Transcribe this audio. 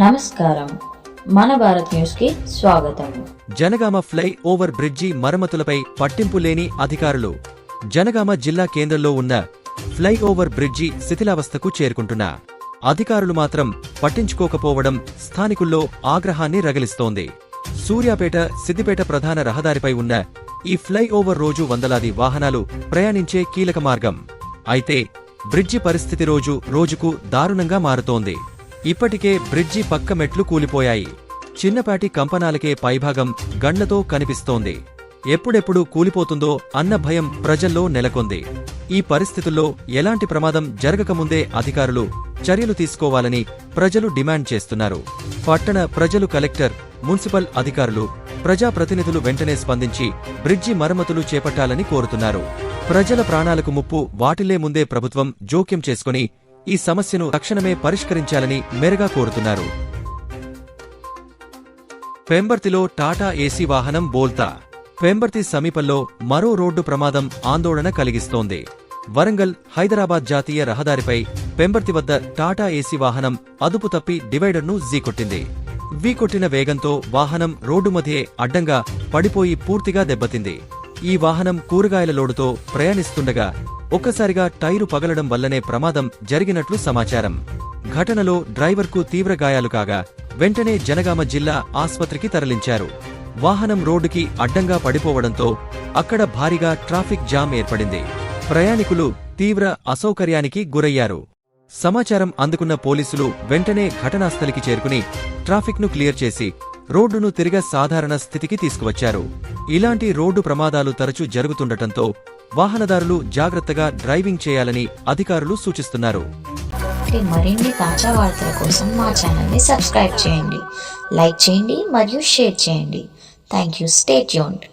నమస్కారం. మన భారత్ న్యూస్కి స్వాగతం. జనగామ ఫ్లై ఓవర్ బ్రిడ్జి మరమ్మతులపై పట్టింపు లేని అధికారులు జనగామ జిల్లా కేంద్రంలో ఉన్న ఫ్లై ఓవర్ బ్రిడ్జి శిథిలావస్థకు చేరుకుంటున్న. అధికారులు మాత్రం పట్టించుకోకపోవడం స్థానికుల్లో ఆగ్రహాన్ని రగిలిస్తోంది. సూర్యాపేట సిద్దిపేట ప్రధాన రహదారిపై ఉన్న ఈ ఫ్లై ఓవర్ రోజు వందలాది వాహనాలు ప్రయాణించే కీలక మార్గం. అయితే బ్రిడ్జి పరిస్థితి రోజు రోజుకు దారుణంగా మారుతోంది. ఇప్పటికే బ్రిడ్జి పక్క మెట్లు కూలిపోయాయి. చిన్నపాటి కంపనాలకే పైభాగం గండ్లతో కనిపిస్తోంది. ఎప్పుడెప్పుడు కూలిపోతుందో అన్న భయం ప్రజల్లో నెలకొంది. ఈ పరిస్థితుల్లో ఎలాంటి ప్రమాదం జరగకముందే అధికారులు చర్యలు తీసుకోవాలని ప్రజలు డిమాండ్ చేస్తున్నారు. పట్టణ ప్రజలు కలెక్టర్ మున్సిపల్ అధికారులు ప్రజాప్రతినిధులు వెంటనే స్పందించి బ్రిడ్జి మరమ్మతులు చేపట్టాలని కోరుతున్నారు. ప్రజల ప్రాణాలకు ముప్పు వాటిల్లే ముందే ప్రభుత్వం జోక్యం చేసుకుని ఈ సమస్యను తక్షణమే పరిష్కరించాలని మెరుగా కోరుతున్నారు. పెంబర్తిలో టాటా ఏసీ వాహనం బోల్తా. పెంబర్తి సమీపంలో మరో రోడ్డు ప్రమాదం ఆందోళన కలిగిస్తోంది. వరంగల్ హైదరాబాద్ జాతీయ రహదారిపై పెంబర్తి వద్ద టాటా ఏసీ వాహనం అదుపు తప్పి డివైడర్ను జీకొట్టింది కొట్టిన వేగంతో వాహనం రోడ్డు మధ్యే అడ్డంగా పడిపోయి పూర్తిగా దెబ్బతింది. ఈ వాహనం కూరగాయల లోడుతో ప్రయాణిస్తుండగా ఒక్కసారిగా టైరు పగలడం వల్లనే ప్రమాదం జరిగినట్లు సమాచారం. ఘటనలో డ్రైవర్కు తీవ్ర గాయాలు కాగా వెంటనే జనగామ జిల్లా ఆస్పత్రికి తరలించారు. వాహనం రోడ్డుకి అడ్డంగా పడిపోవడంతో అక్కడ భారీగా ట్రాఫిక్ జామ్ ఏర్పడింది. ప్రయాణికులు తీవ్ర అసౌకర్యానికి గురయ్యారు. సమాచారం అందుకున్న పోలీసులు వెంటనే ఘటనాస్థలికి చేరుకుని ట్రాఫిక్ను క్లియర్ చేసి రోడ్డును తిరిగ సాధారణ స్థితికి తీసుకువచ్చారు. ఇలాంటి రోడ్డు ప్రమాదాలు తరచూ జరుగుతుండటంతో వాహనదారులు జాగ్రత్తగా డ్రైవింగ్ చేయాలని అధికారులు సూచిస్తున్నారు. మరిన్ని తాజా వార్తల కోసం మా ఛానల్ని సబ్స్క్రైబ్ చేయండి. లైక్ చేయండి మరియు షేర్ చేయండి. Thank you. Stay tuned.